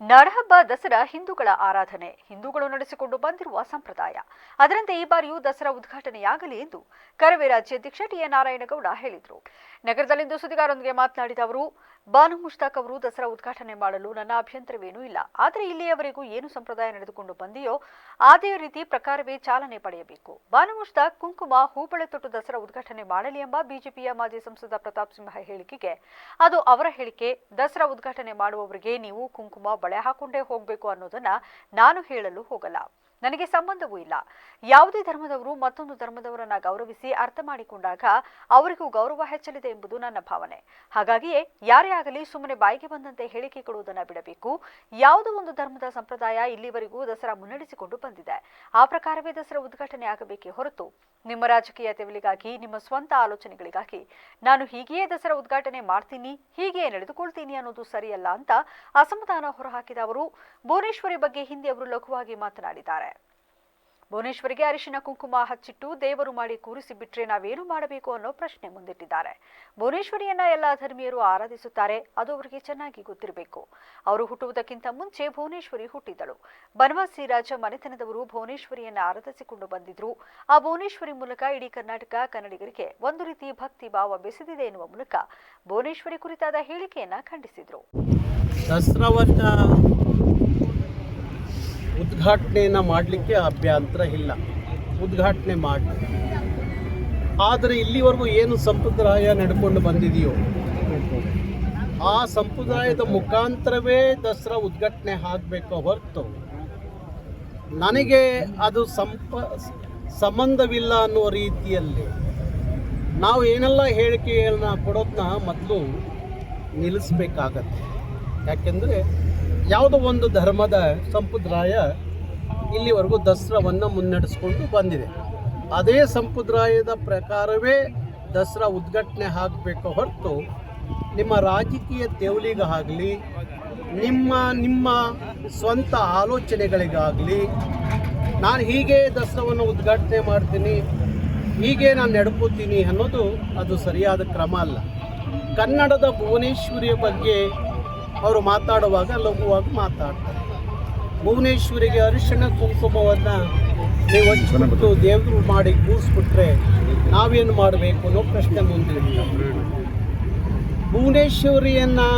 ನಾಡಹಬ್ಬ ದಸರಾ ಹಿಂದೂಗಳ ಆರಾಧನೆ. ಹಿಂದೂಗಳು ನಡೆಸಿಕೊಂಡು ಬಂದಿರುವ ಸಂಪ್ರದಾಯ. ಅದರಂತೆ ಈ ಬಾರಿಯೂ ದಸರಾ ಉದ್ಘಾಟನೆಯಾಗಲಿ ಎಂದು ಕರವೇ ರಾಜ್ಯಾಧ್ಯಕ್ಷ ನಾರಾಯಣಗೌಡ ಹೇಳಿದರು. ನಗರದಲ್ಲಿಂದು ಸುದ್ದಿಗಾರರೊಂದಿಗೆ ಮಾತನಾಡಿದ ಅವರು, ಬಾನು ಮುಷ್ತಾಕ್ ಅವರು ದಸರಾ ಉದ್ಘಾಟನೆ ಮಾಡಲು ನನ್ನ ಅಭ್ಯಂತರವೇನೂ ಇಲ್ಲ. ಆದರೆ ಇಲ್ಲಿಯವರೆಗೂ ಏನು ಸಂಪ್ರದಾಯ ನಡೆದುಕೊಂಡು ಬಂದೆಯೋ ಅದೇ ರೀತಿ ಪ್ರಕಾರವೇ ಚಾಲನೆ ಪಡೆಯಬೇಕು. ಬಾನು ಮುಷ್ತಾಕ್ ಕುಂಕುಮ, ಹೂಬಳೆ ತೊಟ್ಟು ದಸರಾ ಉದ್ಘಾಟನೆ ಮಾಡಲಿ ಎಂಬ ಬಿಜೆಪಿಯ ಮಾಜಿ ಸಂಸದ ಪ್ರತಾಪ್ ಸಿಂಹ ಹೇಳಿಕೆಗೆ, ಅದು ಅವರ ಹೇಳಿಕೆ. ದಸರಾ ಉದ್ಘಾಟನೆ ಮಾಡುವವರಿಗೆ ನೀವು ಕುಂಕುಮ ಬಳೆ ಹಾಕೊಂಡೇ ಹೋಗಬೇಕು ಅನ್ನೋದನ್ನ ನಾನು ಹೇಳಲು ಹೋಗಲ್ಲ. ನನಗೆ ಸಂಬಂಧವೂ ಇಲ್ಲ. ಯಾವುದೇ ಧರ್ಮದವರು ಮತ್ತೊಂದು ಧರ್ಮದವರನ್ನ ಗೌರವಿಸಿ ಅರ್ಥ ಮಾಡಿಕೊಂಡಾಗ ಅವರಿಗೂ ಗೌರವ ಹೆಚ್ಚಲಿದೆ ಎಂಬುದು ನನ್ನ ಭಾವನೆ. ಹಾಗಾಗಿಯೇ ಯಾರೇ ಆಗಲಿ ಸುಮ್ಮನೆ ಬಾಯಿಗೆ ಬಂದಂತೆ ಹೇಳಿಕೆ ಕೊಡುವುದನ್ನ ಬಿಡಬೇಕು. ಯಾವುದೋ ಒಂದು ಧರ್ಮದ ಸಂಪ್ರದಾಯ ಇಲ್ಲಿವರೆಗೂ ದಸರಾ ಮುನ್ನಡೆಸಿಕೊಂಡು ಬಂದಿದೆ. ಆ ಪ್ರಕಾರವೇ ದಸರಾ ಉದ್ಘಾಟನೆ ಆಗಬೇಕೇ ಹೊರತು ನಿಮ್ಮ ರಾಜಕೀಯ ತೆವಲಿಗಾಗಿ ನಿಮ್ಮ ಸ್ವಂತ ಆಲೋಚನೆಗಳಿಗಾಗಿ ನಾನು ಹೀಗೆಯೇ ದಸರಾ ಉದ್ಘಾಟನೆ ಮಾಡ್ತೀನಿ, ಹೀಗೆಯೇ ನಡೆದುಕೊಳ್ತೀನಿ ಅನ್ನೋದು ಸರಿಯಲ್ಲ ಅಂತ ಅಸಮಾಧಾನ ಹೊರಹಾಕಿದ ಅವರು ಭುವನೇಶ್ವರಿ ಬಗ್ಗೆ ಹಿಂದೆ ಅವರು ಲಘುವಾಗಿ ಮಾತನಾಡಿದ್ದಾರೆ. ಭುವನೇಶ್ವರಿಗೆ ಅರಿಶಿನ ಕುಂಕುಮ ಹಚ್ಚಿಟ್ಟು ದೇವರು ಮಾಡಿ ಕೂರಿಸಿ ಬಿಟ್ರೆ ನಾವೇನು ಮಾಡಬೇಕು ಅನ್ನೋ ಪ್ರಶ್ನೆ ಮುಂದಿಟ್ಟಿದ್ದಾರೆ. ಭುವನೇಶ್ವರಿಯನ್ನ ಎಲ್ಲ ಧರ್ಮೀಯರು ಆರಾಧಿಸುತ್ತಾರೆ. ಅದು ಅವರಿಗೆ ಚೆನ್ನಾಗಿ ಗೊತ್ತಿರಬೇಕು. ಅವರು ಹುಟ್ಟುವುದಕ್ಕಿಂತ ಮುಂಚೆ ಭುವನೇಶ್ವರಿ ಹುಟ್ಟಿದಳು ಬನವಾಸಿ ರಾಜ ಮನೆತನದವರು ಭುವನೇಶ್ವರಿಯನ್ನ ಆರಾಧಿಸಿಕೊಂಡು ಬಂದಿದ್ರು. ಆ ಭುವನೇಶ್ವರಿ ಮೂಲಕ ಇಡೀ ಕರ್ನಾಟಕ ಕನ್ನಡಿಗರಿಗೆ ಒಂದು ರೀತಿ ಭಕ್ತಿ ಭಾವ ಬೆಸೆದಿದೆ ಎನ್ನುವ ಮೂಲಕ ಭುವನೇಶ್ವರಿ ಕುರಿತಾದ ಹೇಳಿಕೆಯನ್ನ ಖಂಡಿಸಿದ್ರು. ಉದ್ಘಾಟನೆಯನ್ನು ಮಾಡಲಿಕ್ಕೆ ಅಭ್ಯಂತರ ಇಲ್ಲ. ಉದ್ಘಾಟನೆ ಮಾಡಿ. ಆದರೆ ಇಲ್ಲಿವರೆಗೂ ಏನು ಸಂಪ್ರದಾಯ ನಡ್ಕೊಂಡು ಬಂದಿದೆಯೋ? ಆ ಸಂಪ್ರದಾಯದ ಮುಖಾಂತರವೇ ದಸರಾ ಉದ್ಘಾಟನೆ ಆಗಬೇಕು ಹೊರತು ನನಗೆ ಅದು ಸಂಪ, ಸಂಬಂಧವಿಲ್ಲ ಅನ್ನೋ ರೀತಿಯಲ್ಲಿ ನಾವು ಏನೆಲ್ಲ ಹೇಳಿಕೆಯನ್ನು ಕೊಡೋದನ್ನ ಮೊದಲು ನಿಲ್ಲಿಸ್ಬೇಕಾಗತ್ತೆ. ಯಾಕೆಂದರೆ ಯಾವುದೋ ಒಂದು ಧರ್ಮದ ಸಂಪ್ರದಾಯ ಇಲ್ಲಿವರೆಗೂ ದಸರಾವನ್ನು ಮುನ್ನಡೆಸ್ಕೊಂಡು ಬಂದಿದೆ. ಅದೇ ಸಂಪ್ರದಾಯದ ಪ್ರಕಾರವೇ ದಸರಾ ಉದ್ಘಾಟನೆ ಆಗಬೇಕು ಹೊರತು ನಿಮ್ಮ ರಾಜಕೀಯ ತೆವಲಿಗಾಗಲಿ ನಿಮ್ಮ ನಿಮ್ಮ ಸ್ವಂತ ಆಲೋಚನೆಗಳಿಗಾಗಲಿ, ನಾನು ಹೀಗೆ ದಸರಾವನ್ನು ಉದ್ಘಾಟನೆ ಮಾಡ್ತೀನಿ, ಹೀಗೆ ನಾನು ನಡ್ಕೋತೀನಿ ಅನ್ನೋದು ಅದು ಸರಿಯಾದ ಕ್ರಮ ಅಲ್ಲ. ಕನ್ನಡದ ಭುವನೇಶ್ವರಿಯ ಬಗ್ಗೆ ಅವರು ಮಾತಾಡುವಾಗ ಲಘುವಾಗಿ ಮಾತಾಡ್ತಾರೆ. ಭುವನೇಶ್ವರಿಗೆ ಅರಿಶಿಣ ಕುಂಕುಮವನ್ನು ನೀವು ಹಚ್ಚಿಬಿಟ್ಟು ದೇವರು ಮಾಡಿ ಕೂರಿಸ್ಬಿಟ್ರೆ ನಾವೇನು ಮಾಡಬೇಕು ಅನ್ನೋ ಪ್ರಶ್ನೆ ಮುಂದೆ ಭುವನೇಶ್ವರಿಯನ್ನು